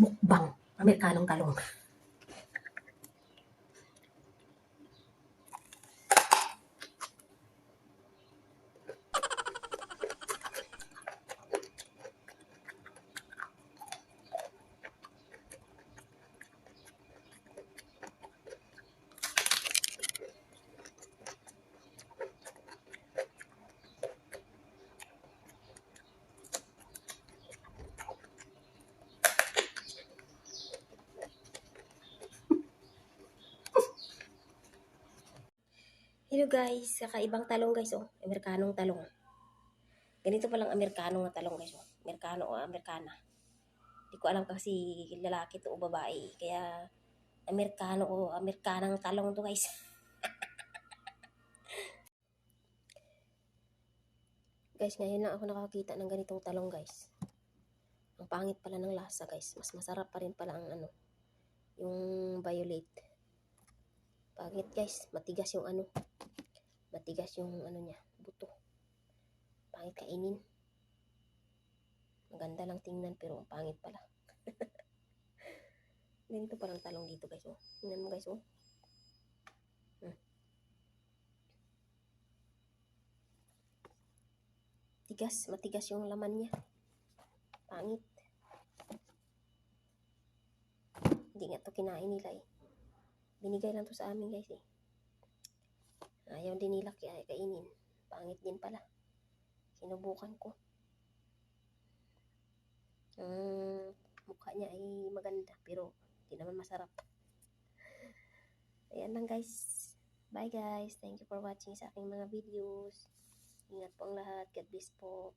Mukbang. Amerikanong talong. Hello guys, kakaibang talong guys oh. Amerikanong talong. Ganito palang Amerikanong na talong guys oh. Amerikano o Amerikana. Hindi ko alam kasi lalaki to o babae. Kaya Amerikano o Amerikanang talong to guys. guys, ngayon lang ako nakakita ng ganitong talong guys. Ang pangit pala ng lasa guys. Mas masarap pa rin pala ang ano. Yung violet. Pangit guys. Matigas yung ano. Matigas yung ano niya. Buto. Pangit kainin. Maganda lang tingnan pero ang pangit pala. Ganito parang talong dito guys. Oh. Tingnan mo guys. Oh. Hmm. Tigas. Matigas yung laman niya. Pangit. Hindi nga to kinain nila eh. Binigay lang to sa amin guys eh. Ayaw din nila kaya kainin. Pangit din pala. Sinubukan ko. Ang mukha niya ay maganda pero hindi naman masarap. Ayan lang guys. Bye guys. Thank you for watching sa aking mga videos. Ingat po ang lahat. God bless po.